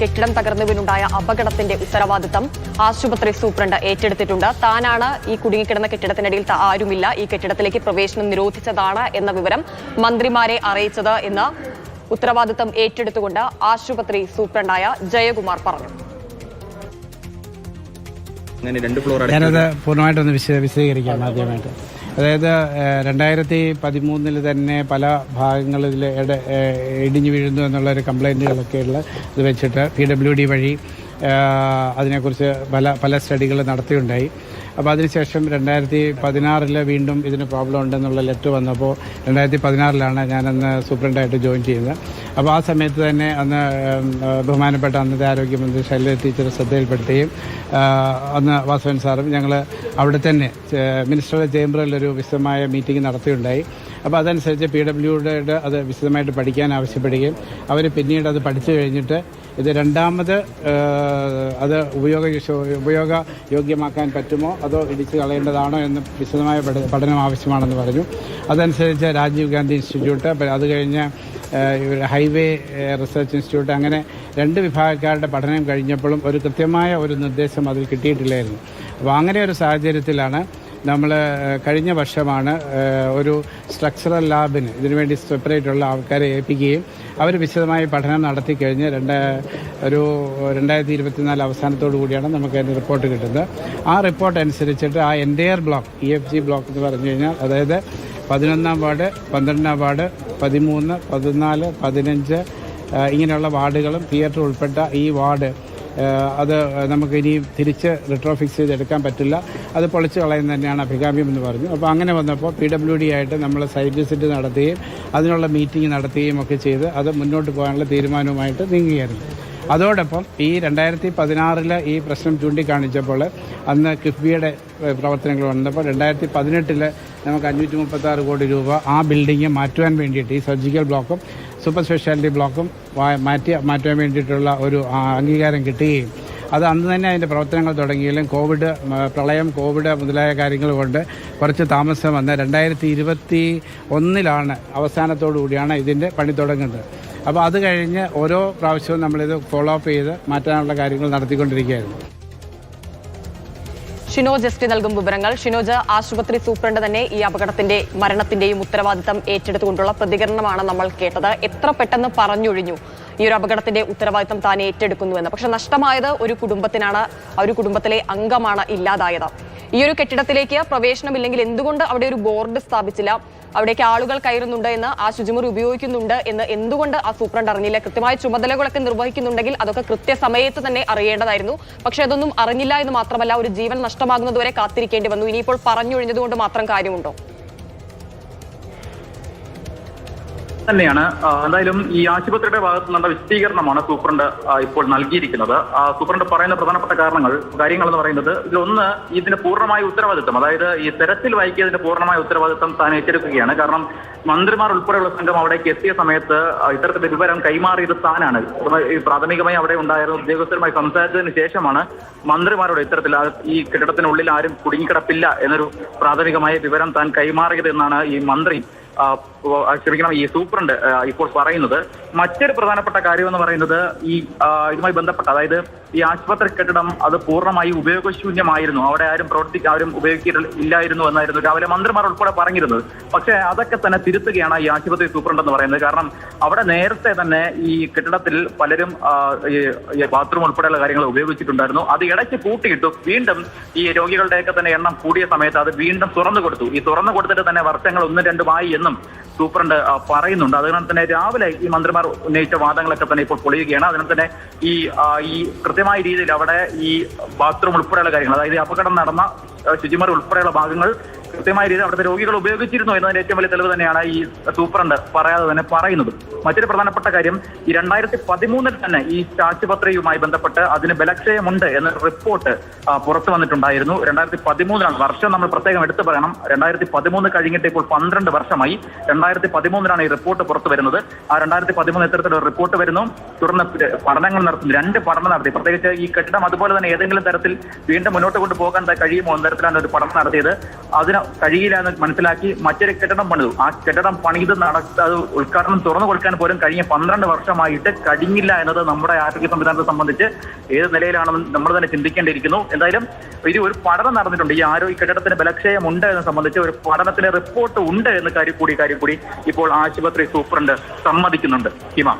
കെട്ടിടം തകർന്നു വീണുണ്ടായ അപകടത്തിന്റെ ഉത്തരവാദിത്തം ആശുപത്രി സൂപ്രണ്ട് ഏറ്റെടുത്തിട്ടുണ്ട്. താനാണ് ഈ കുടുങ്ങിക്കിടന്ന കെട്ടിടത്തിനടിയിൽ ആരുമില്ല. ഈ കെട്ടിടത്തിലേക്ക് പ്രവേശനം നിരോധിച്ചതാണ് എന്ന വിവരം മന്ത്രിമാരെ അറിയിച്ചത് എന്ന് ഉത്തരവാദിത്തം ഏറ്റെടുത്തുകൊണ്ട് ആശുപത്രി സൂപ്രണ്ടായ ജയകുമാർ പറഞ്ഞു. അങ്ങനെ രണ്ട് ഫ്ലോർ ഞാനത് പൂർണമായിട്ടൊന്ന് വിശ വിശദീകരിക്കാം ആദ്യമായിട്ട്. അതായത് രണ്ടായിരത്തി പതിമൂന്നിൽ തന്നെ പല ഭാഗങ്ങളിൽ ഇട ഇടിഞ്ഞു വീഴുന്നു എന്നുള്ള ഒരു കംപ്ലൈന്റുകളൊക്കെ ഉള്ള ഇത് വെച്ചിട്ട് പി ഡബ്ല്യു ഡി വഴി അതിനെക്കുറിച്ച് പല പല സ്റ്റഡികൾ നടത്തിയുണ്ടായി. അപ്പോൾ അതിനുശേഷം രണ്ടായിരത്തി പതിനാറിൽ വീണ്ടും ഇതിന് പ്രോബ്ലം ഉണ്ടെന്നുള്ള ലെറ്റർ വന്നപ്പോൾ രണ്ടായിരത്തി പതിനാറിലാണ് ഞാനന്ന് സൂപ്രണ്ടായിട്ട് ജോയിൻ ചെയ്യുന്നത് അപ്പോൾ ആ സമയത്ത് തന്നെ അന്ന് ബഹുമാനപ്പെട്ട അന്നത്തെ ആരോഗ്യമന്ത്രി ശൈലജ ടീച്ചർ ശ്രദ്ധയിൽപ്പെടുത്തുകയും അന്ന് വാസവൻ സാറും ഞങ്ങൾ അവിടെ തന്നെ മിനിസ്റ്ററുടെ ചേംബറിൽ ഒരു വിശദമായ മീറ്റിംഗ് നടത്തിയുണ്ടായി അപ്പോൾ അതനുസരിച്ച് പി ഡബ്ല്യുടെ അത് വിശദമായിട്ട് പഠിക്കാൻ ആവശ്യപ്പെടുകയും അവർ പിന്നീട് അത് പഠിച്ചു കഴിഞ്ഞിട്ട് ഇത് രണ്ടാമത് അത് ഉപയോഗ ഉപയോഗ യോഗ്യമാക്കാൻ പറ്റുമോ? അതോ ഇടിച്ചു കളയേണ്ടതാണോ എന്ന് വിശദമായ പഠനം ആവശ്യമാണെന്ന് പറഞ്ഞു. അതനുസരിച്ച് രാജീവ് ഗാന്ധി ഇൻസ്റ്റിറ്റ്യൂട്ട് അത് കഴിഞ്ഞ് ഹൈവേ റിസർച്ച് ഇൻസ്റ്റിറ്റ്യൂട്ട് അങ്ങനെ രണ്ട് വിഭാഗക്കാരുടെ പഠനം കഴിഞ്ഞപ്പോഴും ഒരു കൃത്യമായ ഒരു നിർദ്ദേശം അതിൽ കിട്ടിയിട്ടില്ലായിരുന്നു. അപ്പോൾ അങ്ങനെ ഒരു സാഹചര്യത്തിലാണ് നമ്മൾ കഴിഞ്ഞ വർഷമാണ് ഒരു സ്ട്രക്ചറൽ ലാബിന് ഇതിനുവേണ്ടി സെപ്പറേറ്റുള്ള ആൾക്കാരെ ഏൽപ്പിക്കുകയും അവർ വിശദമായി പഠനം നടത്തി കഴിഞ്ഞ് രണ്ട് ഒരു രണ്ടായിരത്തി ഇരുപത്തിനാല് അവസാനത്തോടു കൂടിയാണ് നമുക്ക് അതിന്റെ റിപ്പോർട്ട് കിട്ടുന്നത്. ആ റിപ്പോർട്ട് അനുസരിച്ചിട്ട് ആ entire block E F G block എന്ന് പറഞ്ഞു കഴിഞ്ഞാൽ അതായത് പതിനൊന്നാം വാർഡ് പന്ത്രണ്ടാം വാർഡ് പതിമൂന്ന് പതിനാല് പതിനഞ്ച് ഇങ്ങനെയുള്ള വാർഡുകളും തിയേറ്റർ ഉൾപ്പെട്ട ഈ വാർഡ് അത് നമുക്ക് ഇനി തിരിച്ച് റിട്രോഫിക്സ് ചെയ്തെടുക്കാൻ പറ്റില്ല. അത് പൊളിച്ച് കളയുന്ന തന്നെയാണ് അഭികാമ്യം എന്ന് പറഞ്ഞു. അപ്പോൾ അങ്ങനെ വന്നപ്പോൾ പി ഡബ്ല്യു ഡി ആയിട്ട് നമ്മൾ സൈറ്റ് വിസിറ്റ് നടത്തുകയും അതിനുള്ള മീറ്റിംഗ് നടത്തുകയും ഒക്കെ ചെയ്ത് അത് മുന്നോട്ട് പോകാനുള്ള തീരുമാനവുമായിട്ട് നീങ്ങുകയായിരുന്നു. അതോടൊപ്പം ഈ രണ്ടായിരത്തി പതിനാറിൽ ഈ പ്രശ്നം ചൂണ്ടിക്കാണിച്ചപ്പോൾ അന്ന് കിഫ്ബിയുടെ പ്രവർത്തനങ്ങൾ വന്നപ്പോൾ രണ്ടായിരത്തി പതിനെട്ടിൽ നമുക്ക് അഞ്ഞൂറ്റി മുപ്പത്തി ആറ് കോടി രൂപ ആ ബിൽഡിംഗ് മാറ്റുവാൻ വേണ്ടിയിട്ട് ഈ സർജിക്കൽ ബ്ലോക്കും സൂപ്പർ സ്പെഷ്യാലിറ്റി ബ്ലോക്കും മാറ്റി മാറ്റാൻ വേണ്ടിയിട്ടുള്ള ഒരു അംഗീകാരം കിട്ടുകയും. അത് അന്ന് തന്നെ അതിന്റെ പ്രവർത്തനങ്ങൾ തുടങ്ങിയാലും കോവിഡ് പ്രളയം കോവിഡ് മുതലായ കാര്യങ്ങൾ കൊണ്ട് കുറച്ച് താമസം വന്ന് രണ്ടായിരത്തി ഇരുപത്തി ഒന്നിലാണ് അവസാനത്തോടു കൂടിയാണ് ഇതിന്റെ പണി തുടങ്ങുന്നത്. അപ്പോൾ അത് കഴിഞ്ഞ് ഓരോ പ്രാവശ്യവും നമ്മളിത് ഫോളോ അപ്പ് ചെയ്ത് മാറ്റാനുള്ള കാര്യങ്ങൾ നടത്തിക്കൊണ്ടിരിക്കുകയായിരുന്നു. ഷിനോജ് എസ് ടി നൽകും വിവരങ്ങൾ. ഷിനോജ് ആശുപത്രി സൂപ്രണ്ട് തന്നെ ഈ അപകടത്തിന്റെ മരണത്തിന്റെയും ഉത്തരവാദിത്തം ഏറ്റെടുത്തുകൊണ്ടുള്ള പ്രതികരണമാണ് നമ്മൾ കേട്ടത്. എത്ര പെട്ടെന്ന് പറഞ്ഞൊഴിഞ്ഞു ഈ ഒരു അപകടത്തിന്റെ ഉത്തരവാദിത്തം താൻ ഏറ്റെടുക്കുന്നുവെന്ന്. പക്ഷെ നഷ്ടമായത് ഒരു കുടുംബത്തിനാണ് ആ ഒരു കുടുംബത്തിലെ അംഗമാണ് ഇല്ലാതായത്. ഈ ഒരു കെട്ടിടത്തിലേക്ക് പ്രവേശനമില്ലെങ്കിൽ എന്തുകൊണ്ട് അവിടെ ഒരു ബോർഡ് സ്ഥാപിച്ചില്ല? അവിടേക്ക് ആളുകൾ കയറുന്നുണ്ട് എന്ന് ആ ശുചിമുറി ഉപയോഗിക്കുന്നുണ്ട് എന്ന് എന്തുകൊണ്ട് ആ സൂപ്രണ്ട് അറിഞ്ഞില്ല? കൃത്യമായ ചുമതലകളൊക്കെ നിർവഹിക്കുന്നുണ്ടെങ്കിൽ അതൊക്കെ കൃത്യസമയത്ത് തന്നെ അറിയേണ്ടതായിരുന്നു. പക്ഷെ അതൊന്നും അറിഞ്ഞില്ല എന്ന് മാത്രമല്ല ഒരു ജീവൻ നഷ്ടമാകുന്നതുവരെ കാത്തിരിക്കേണ്ടി വന്നു. ഇനിയിപ്പോൾ പറഞ്ഞൊഴിഞ്ഞതുകൊണ്ട് മാത്രം കാര്യമുണ്ടോ? തന്നെയാണ്. എന്തായാലും ഈ ആശുപത്രിയുടെ ഭാഗത്ത് നിന്നുള്ള വിശദീകരണമാണ് സൂപ്രണ്ട് ഇപ്പോൾ നൽകിയിരിക്കുന്നത്. സൂപ്രണ്ട് പറയുന്ന പ്രധാനപ്പെട്ട കാരണങ്ങൾ കാര്യങ്ങൾ എന്ന് പറയുന്നത് ഇതിലൊന്ന് ഇതിന്റെ പൂർണമായ ഉത്തരവാദിത്വം അതായത് ഈ തെരച്ചിൽ വൈകിയതിന്റെ പൂർണമായ ഉത്തരവാദിത്വം താൻ ഏറ്റെടുക്കുകയാണ്. കാരണം മന്ത്രിമാർ ഉൾപ്പെടെയുള്ള സംഘം അവിടേക്ക് എത്തിയ സമയത്ത് ഇത്തരത്തിൽ വിവരം കൈമാറിയത് താനാണ്. പ്രാഥമികമായി അവിടെ ഉണ്ടായിരുന്ന ഉദ്യോഗസ്ഥരുമായി സംസാരിച്ചതിന് ശേഷമാണ് മന്ത്രിമാരോട് ഇത്തരത്തിൽ ഈ കെട്ടിടത്തിനുള്ളിൽ ആരും കുടുങ്ങിക്കിടപ്പില്ല എന്നൊരു പ്രാഥമികമായ വിവരം താൻ കൈമാറിയത് എന്നാണ് ഈ മന്ത്രി ക്ഷമിക്കണം ഈ സൂപ്രണ്ട് ഇപ്പോൾ പറയുന്നത് മറ്റൊരു പ്രധാനപ്പെട്ട കാര്യം എന്ന് പറയുന്നത് ഈ ഇതുമായി ബന്ധപ്പെട്ട അതായത് ഈ ആശുപത്രി കെട്ടിടം അത് പൂർണമായി ഉപയോഗശൂന്യമായിരുന്നു. അവിടെ ആരും പ്രവർത്തി ആരും ഉപയോഗിക്കില്ലായിരുന്നു എന്നായിരുന്നു രാവിലെ മന്ത്രിമാർ ഉൾപ്പെടെ പറഞ്ഞിരുന്നത്. പക്ഷേ അതൊക്കെ തന്നെ തിരുത്തുകയാണ് ഈ ആശുപത്രി സൂപ്രണ്ട് എന്ന് പറയുന്നത്. കാരണം അവിടെ നേരത്തെ തന്നെ ഈ കെട്ടിടത്തിൽ പലരും ഈ ബാത്റൂം ഉൾപ്പെടെയുള്ള കാര്യങ്ങൾ ഉപയോഗിച്ചിട്ടുണ്ടായിരുന്നു. അത് ഇടയ്ക്ക് കൂട്ടിയിട്ടു വീണ്ടും ഈ രോഗികളുടെയൊക്കെ തന്നെ എണ്ണം കൂടിയ സമയത്ത് അത് വീണ്ടും തുറന്നു കൊടുത്തു. ഈ തുറന്നു കൊടുത്തിട്ട് തന്നെ വർഷങ്ങൾ ഒന്നും രണ്ടുമായി എന്നും സൂപ്രണ്ട് പറയുന്നുണ്ട്. അതിനാൽ തന്നെ രാവിലെ ഈ മന്ത്രിമാർ ഉന്നയിച്ച വാദങ്ങളൊക്കെ തന്നെ ഇപ്പോൾ പൊളിയുകയാണ്. അതിനാൽ തന്നെ ഈ ഈ കൃത്യമായ രീതിയിൽ അവിടെ ഈ ബാത്റൂം ഉൾപ്പെടെയുള്ള കാര്യങ്ങൾ അതായത് അപകടം നടന്ന ശുചിമുറി ഉൾപ്പെടെയുള്ള ഭാഗങ്ങൾ കൃത്യമായ രീതിയിൽ അവിടുത്തെ രോഗികൾ ഉപയോഗിച്ചിരുന്നു എന്നതിന്റെ ഏറ്റവും വലിയ തെളിവ് തന്നെയാണ് ഈ സൂപ്രണ്ട് പറയാതെ തന്നെ പറയുന്നത്. മറ്റൊരു പ്രധാനപ്പെട്ട കാര്യം ഈ രണ്ടായിരത്തി പതിമൂന്നിൽ തന്നെ ഈ ആശുപത്രിയുമായി ബന്ധപ്പെട്ട് അതിന് ബലക്ഷയമുണ്ട് എന്ന റിപ്പോർട്ട് പുറത്തു വന്നിട്ടുണ്ടായിരുന്നു. രണ്ടായിരത്തി പതിമൂന്നിലാണ് വർഷം നമ്മൾ പ്രത്യേകം എടുത്തു പറയണം. രണ്ടായിരത്തി പതിമൂന്ന് കഴിഞ്ഞിട്ട് ഇപ്പോൾ പന്ത്രണ്ട് വർഷമായി രണ്ടായിരത്തി പതിമൂന്നിലാണ് ഈ റിപ്പോർട്ട് പുറത്തു വരുന്നത്. ആ രണ്ടായിരത്തി പതിമൂന്ന് ഇത്തരത്തിലൊരു റിപ്പോർട്ട് വരുന്നു. തുടർന്ന് പഠനങ്ങൾ നടത്തുന്നു. രണ്ട് പഠനം നടത്തി. പ്രത്യേകിച്ച് ഈ കെട്ടിടം അതുപോലെ തന്നെ ഏതെങ്കിലും തരത്തിൽ വീണ്ടും മുന്നോട്ട് കൊണ്ടുപോകാൻ കഴിയുമോ എന്ന തരത്തിലാണ് ഒരു പഠനം നടത്തിയത്. അതിന് കഴിയില്ല എന്ന് മനസ്സിലാക്കി മറ്റൊരു കെട്ടിടം പണിതു. ആ കെട്ടിടം പണിത് നട അത് ഉദ്ഘാടനം തുറന്നു കൊടുക്കാൻ പോലും കഴിഞ്ഞ പന്ത്രണ്ട് വർഷമായിട്ട് കഴിഞ്ഞില്ല എന്നത് നമ്മുടെ ആരോഗ്യ സംവിധാനത്തെ സംബന്ധിച്ച് ഏത് നിലയിലാണെന്ന് നമ്മൾ തന്നെ ചിന്തിക്കേണ്ടിയിരിക്കുന്നു. എന്തായാലും ഇത് ഒരു പഠനം നടന്നിട്ടുണ്ട്. ഈ ആരോഗ്യ കെട്ടിടത്തിന് ബലക്ഷയം ഉണ്ട് എന്ന് സംബന്ധിച്ച് ഒരു പഠനത്തിന് റിപ്പോർട്ട് ഉണ്ട് എന്ന് കാര്യം കൂടി കാര്യം കൂടി ഇപ്പോൾ ആശുപത്രി സൂപ്രണ്ട് സമ്മതിക്കുന്നുണ്ട്. ഹിമ.